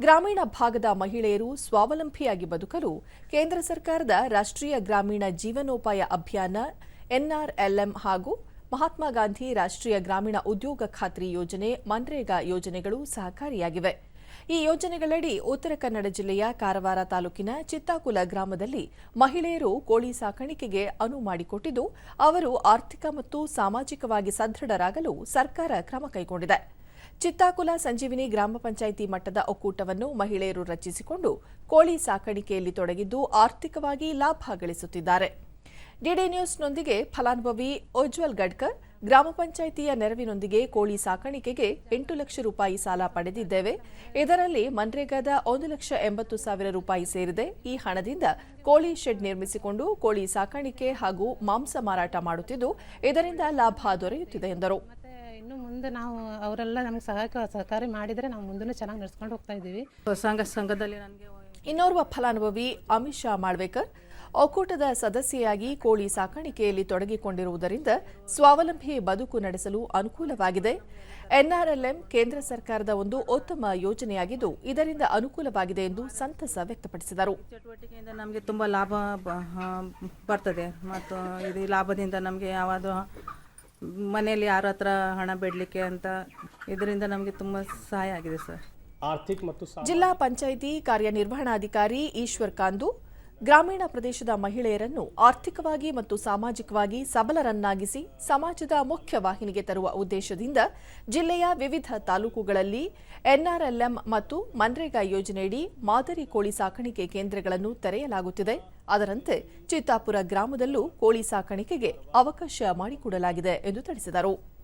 ಗ್ರಾಮೀಣ ಭಾಗದ ಮಹಿಳೆಯರು ಸ್ವಾವಲಂಬಿಯಾಗಿ ಬದುಕಲು ಕೇಂದ್ರ ಸರ್ಕಾರದ ರಾಷ್ಟ್ರೀಯ ಗ್ರಾಮೀಣ ಜೀವನೋಪಾಯ ಅಭಿಯಾನ, ಎನ್ಆರ್ಎಲ್ಎಂ ಹಾಗೂ ಮಹಾತ್ಮ ಗಾಂಧಿ ರಾಷ್ಟ್ರೀಯ ಗ್ರಾಮೀಣ ಉದ್ಯೋಗ ಖಾತ್ರಿ ಯೋಜನೆ, ಮನ್ರೇಗಾ ಯೋಜನೆಗಳು ಸಹಕಾರಿಯಾಗಿವೆ. ಈ ಯೋಜನೆಗಳಡಿ ಉತ್ತರ ಕನ್ನಡ ಜಿಲ್ಲೆಯ ಕಾರವಾರ ತಾಲೂಕಿನ ಚಿತ್ತಾಕುಲ ಗ್ರಾಮದಲ್ಲಿ ಮಹಿಳೆಯರು ಕೋಳಿ ಸಾಕಾಣಿಕೆಗೆ ಅನುವು ಮಾಡಿಕೊಟ್ಟಿದ್ದು, ಅವರು ಆರ್ಥಿಕ ಮತ್ತು ಸಾಮಾಜಿಕವಾಗಿ ಸದೃಢರಾಗಲು ಸರ್ಕಾರ ಕ್ರಮ ಕೈಗೊಂಡಿದೆ. ಚಿತ್ತಾಕುಲ ಸಂಜೀವಿನಿ ಗ್ರಾಮ ಪಂಚಾಯಿತಿ ಮಟ್ಟದ ಒಕ್ಕೂಟವನ್ನು ಮಹಿಳೆಯರು ರಚಿಸಿಕೊಂಡು ಕೋಳಿ ಸಾಕಾಣಿಕೆಯಲ್ಲಿ ತೊಡಗಿದ್ದು ಆರ್ಥಿಕವಾಗಿ ಲಾಭ ಗಳಿಸುತ್ತಿದ್ದಾರೆ. ಡಿಡಿ ನ್ಯೂಸ್ನೊಂದಿಗೆ ಫಲಾನುಭವಿ ಉಜ್ವಲ್ ಗಡ್ಕರ್, ಗ್ರಾಮ ಪಂಚಾಯಿತಿಯ ನೆರವಿನೊಂದಿಗೆ ಕೋಳಿ ಸಾಕಾಣಿಕೆಗೆ ಎಂಟು ಲಕ್ಷ ರೂಪಾಯಿ ಸಾಲ ಪಡೆದಿದ್ದೇವೆ. ಇದರಲ್ಲಿ ಮನ್ರೇಗಾದ ಒಂದು ಲಕ್ಷ ಎಂಬತ್ತು ಸಾವಿರ ರೂಪಾಯಿ ಸೇರಿದೆ. ಈ ಹಣದಿಂದ ಕೋಳಿ ಶೆಡ್ ನಿರ್ಮಿಸಿಕೊಂಡು ಕೋಳಿ ಸಾಕಾಣಿಕೆ ಹಾಗೂ ಮಾಂಸ ಮಾರಾಟ ಮಾಡುತ್ತಿದ್ದು, ಇದರಿಂದ ಲಾಭ ದೊರೆಯುತ್ತಿದೆ ಎಂದರು. ಇನ್ನು ಮುಂದೆ ನಾವು ಅವರೆಲ್ಲ ನಮ್ಗೆ ಸಹಾಯಕ ಸಹಕಾರಿ ಮಾಡಿದರೆ ನಾವು ಮುಂದೆ ಚೆನ್ನಾಗಿ ನಡೆಸ್ಕೊಂಡು ಹೋಗ್ತಾ ಇದ್ದೀವಿ. ಸಂಘ ಸಂಘದಲ್ಲಿ ನನಗೆ ಇನ್ನೋರ್ವ ಫಲಾನುಭವಿ ಅಮಿತ್ ಶಾ ಮಾಡ್ಬೇಕರ್ ಒಕ್ಕೂಟದ ಸದಸ್ಯೆಯಾಗಿ ಕೋಳಿ ಸಾಕಾಣಿಕೆಯಲ್ಲಿ ತೊಡಗಿಕೊಂಡಿರುವುದರಿಂದ ಸ್ವಾವಲಂಬಿ ಬದುಕು ನಡೆಸಲು ಅನುಕೂಲವಾಗಿದೆ. ಎನ್ಆರ್ಎಲ್ಎಂ ಕೇಂದ್ರ ಸರ್ಕಾರದ ಒಂದು ಉತ್ತಮ ಯೋಜನೆಯಾಗಿದ್ದು ಇದರಿಂದ ಅನುಕೂಲವಾಗಿದೆ ಎಂದು ಸಂತಸ ವ್ಯಕ್ತಪಡಿಸಿದರು. ಚಟುವಟಿಕೆಯಿಂದ ನಮಗೆ ತುಂಬ ಲಾಭ ಬರ್ತದೆ. ಮತ್ತು ಇದು ಈ ಲಾಭದಿಂದ ನಮಗೆ ಯಾವುದು ಮನೆಯಲ್ಲಿ ಯಾರ ಹತ್ರ ಹಣ ಬಿಡಲಿಕ್ಕೆ ಅಂತ ಇದರಿಂದ ನಮಗೆ ತುಂಬ ಸಹಾಯ ಆಗಿದೆ ಸರ್. ಆರ್ಥಿಕ ಮತ್ತು ಜಿಲ್ಲಾ ಪಂಚಾಯಿತಿ ಕಾರ್ಯನಿರ್ವಹಣಾಧಿಕಾರಿ ಈಶ್ವರ್ ಕಾಂದು ಗ್ರಾಮೀಣ ಪ್ರದೇಶದ ಮಹಿಳೆಯರನ್ನು ಆರ್ಥಿಕವಾಗಿ ಮತ್ತು ಸಾಮಾಜಿಕವಾಗಿ ಸಬಲರನ್ನಾಗಿಸಿ ಸಮಾಜದ ಮುಖ್ಯ ವಾಹಿನಿಗೆ ತರುವ ಉದ್ದೇಶದಿಂದ ಜಿಲ್ಲೆಯ ವಿವಿಧ ತಾಲೂಕುಗಳಲ್ಲಿ ಎನ್ಆರ್ಎಲ್ಎಂ ಮತ್ತು ಮನ್ರೇಗಾ ಯೋಜನೆಯಡಿ ಮಾದರಿ ಕೋಳಿ ಸಾಕಾಣಿಕೆ ಕೇಂದ್ರಗಳನ್ನು ತೆರೆಯಲಾಗುತ್ತಿದೆ. ಅದರಂತೆ ಚಿತ್ತಾಪುರ ಗ್ರಾಮದಲ್ಲೂ ಕೋಳಿ ಸಾಕಾಣಿಕೆಗೆ ಅವಕಾಶ ಮಾಡಿಕೊಡಲಾಗಿದೆ ಎಂದು ತಿಳಿಸಿದರು.